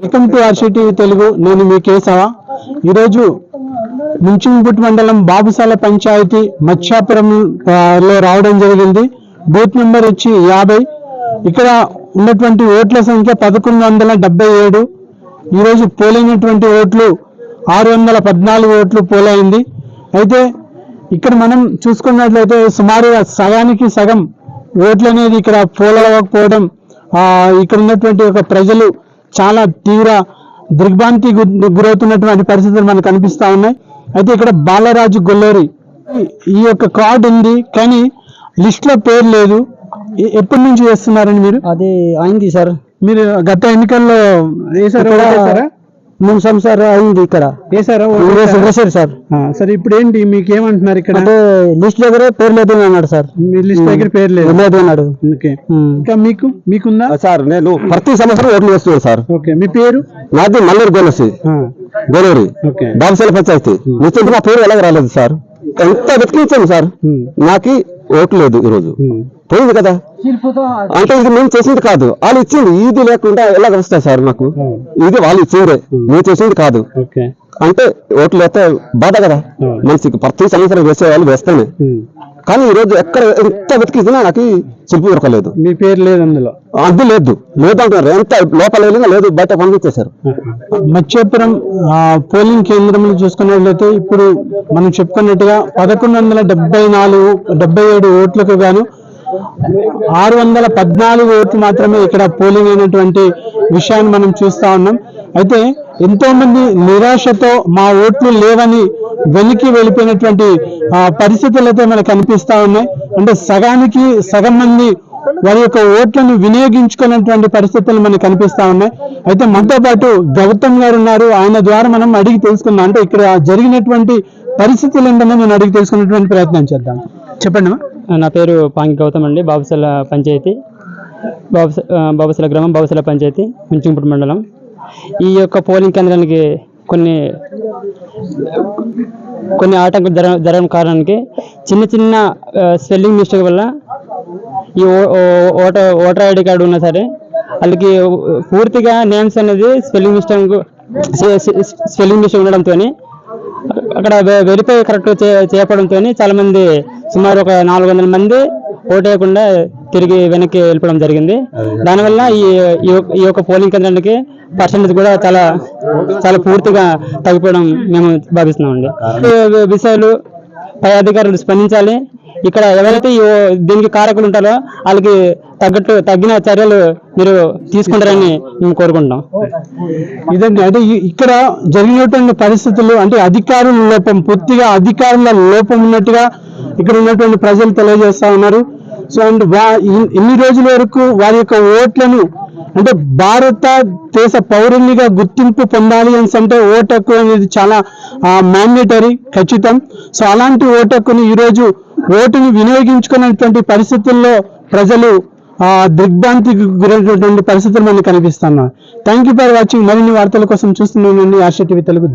Welcome to RCTV Telugu. నేను మీ కేశవ. ఈరోజు ముంచింగుట్ మండలం బాబుసాల పంచాయతీ మత్స్యాపురం లో రావడం జరిగింది. బూత్ నెంబర్ వచ్చి యాభై. ఇక్కడ ఉన్నటువంటి ఓట్ల సంఖ్య పదకొండు వందల డెబ్బై ఏడు. ఈరోజు పోలైనటువంటి ఓట్లు ఆరు వందల పద్నాలుగు ఓట్లు పోలైంది. అయితే ఇక్కడ మనం చూసుకున్నట్లయితే సుమారుగా సగానికి సగం ఓట్లు అనేది ఇక్కడ పోలవకపోవడం ఇక్కడ ఉన్నటువంటి ఒక ప్రజలు చాలా తీవ్ర దిగ్భ్రాంతి గురవుతున్నటువంటి పరిస్థితులు మనకు కనిపిస్తా ఉన్నాయి. అయితే ఇక్కడ బాలరాజు గొల్లోరి ఈ- యొక్క కార్డు ఉంది కానీ లిస్ట్లో పేరు లేదు. ఎప్పటి నుంచి చేస్తున్నారండి మీరు? అది అయింది సార్. మీరు గత ఎన్నికల్లో వేసారా మూడు సంవత్సరాలు అయింది ఇక్కడ. వేసారా సార్? ఆ, సరే. ఇప్పుడు ఏంటి మీకు ఏమంటున్నారు ఇక్కడ? అంటే లిస్ట్ దగ్గర పేరు లేదు అని అన్నాడు సార్. మీ లిస్ట్ దగ్గర పేరు లేదు. లేదు అన్నాడు. ఓకే. ఇంకా మీకు? మీకుందా? సార్ నేను ప్రతి సంవత్సరం ఓట్లు వేస్తున్నాను సార్. ఓకే. మీ పేరు? నాది మల్లూరు గోలసి. గోలూరి. ఓకే. బాబుసాల పంచాయతీ. నిశ్చింత నా పేరు ఎలాగ రాలేదు సార్. ఎంత వెతికించాను సార్. నాకు ఓటు లేదు ఈరోజు. పోయింది కదా? అంటే ఇది మేము చేసింది కాదు. వాళ్ళు ఇచ్చింది. ఇది లేకుండా ఎలాగ వస్తాయి సార్ నాకు ఇది వాళ్ళు ఇచ్చిందే. మేము చేసింది కాదు. అంటే ఓట్లు వేస్తే బాధ కదా? మనిషికి ప్రతి సంవత్సరం వేసే వాళ్ళు వేస్తానే. కానీ ఈ రోజు ఎక్కడ ఎంత వెతికించినా నాకు శిల్పి దొరకలేదు. మీ పేరు లేదు అందులో? అది లేదు. లేదు అంటున్నారు. ఎంత లోపల వెళ్ళినా లేదు బయట పంపించేశారు మత్స్యాపురం పోలింగ్ కేంద్రంలో చూసుకున్నట్లయితే ఇప్పుడు మనం చెప్పుకున్నట్టుగా పదకొండు వందల డెబ్బై నాలుగు డెబ్బై ఏడు ఓట్లకు గాను ఆరు వందల పద్నాలుగు ఓట్లు మాత్రమే ఇక్కడ పోలింగ్ అయినటువంటి విషయాన్ని మనం చూస్తా ఉన్నాం. అయితే ఎంతో మంది నిరాశతో మా ఓట్లు లేవని వెనక్కి వెళ్ళిపోయినటువంటి పరిస్థితులు అయితే మనకు కనిపిస్తా ఉన్నాయి. అంటే సగానికి సగం మంది వారి యొక్క ఓట్లను వినియోగించుకున్నటువంటి పరిస్థితులు మనకు కనిపిస్తా ఉన్నాయి. అయితే మనతో పాటు గౌతమ్ గారు ఉన్నారు. ఆయన ద్వారా మనం అడిగి తెలుసుకుందాం. అంటే ఇక్కడ జరిగినటువంటి పరిస్థితులు ఏంటనే మనం అడిగి తెలుసుకున్నటువంటి ప్రయత్నం చేద్దాం. చెప్పండి నా పేరు పాంగి గౌతమ్ అండి. బాబుసల పంచాయతీ. బాబుస బాబుసల గ్రామం బాబుసల పంచాయతీ ముంచింపుడు మండలం. ఈ యొక్క పోలింగ్ కేంద్రానికి కొన్ని కొన్ని ఆటంకం జర జరగడం కారణానికి చిన్న చిన్న స్పెల్లింగ్ మిస్టేక్ వల్ల ఈ ఓటర్ ఓటర్ ఐడి కార్డు ఉన్నా సరే వాళ్ళకి పూర్తిగా నేమ్స్ అనేది స్పెల్లింగ్ మిస్టేక్ స్పెల్లింగ్ మిస్టేక్ ఉండడంతో అక్కడ వెరిఫై కరెక్ట్ చేయడంతో చాలా మంది సుమారు ఒక నాలుగు వందల మంది ఓటేయకుండా తిరిగి వెనక్కి వెళ్ళిపోవడం జరిగింది. దానివల్ల ఈ ఈ యొక్క- పోలింగ్ కేంద్రానికి పర్సంటేజ్ కూడా చాలా చాలా పూర్తిగా తగ్గిపోవడం మేము భావిస్తున్నామండి. విషయాలు పై అధికారులు స్పందించాలి. ఇక్కడ ఎవరైతే దీనికి కారకులు ఉంటారో వాళ్ళకి తగ్గట్టు తగిన చర్యలు మీరు తీసుకుంటారని మేము కోరుకుంటున్నాం. ఇదండి అంటే ఇక్కడ జరిగినటువంటి పరిస్థితులు అంటే అధికారుల లోపం పూర్తిగా అధికారుల లోపం ఉన్నట్టుగా ఇక్కడ ఉన్నటువంటి ప్రజలు తెలియజేస్తా ఉన్నారు. సో అండ్ ఇన్ని రోజుల వరకు వారి యొక్క ఓట్లను అంటే భారతదేశ పౌరునిగా గుర్తింపు పొందాలి అని అంటే ఓటు హక్కు అనేది చాలా మ్యాండేటరీ ఖచ్చితం. సో అలాంటి ఓటు హక్కుని ఈరోజు ఓటుని వినియోగించుకున్నటువంటి పరిస్థితుల్లో ప్రజలు దిగ్భ్రాంతికి గురైనటువంటి పరిస్థితులు మనకు కనిపిస్తున్నాయి. థ్యాంక్ యూ ఫర్ వాచింగ్ మరిన్ని వార్తల కోసం చూస్తున్నానండి ఆశ టీవీ తెలుగు.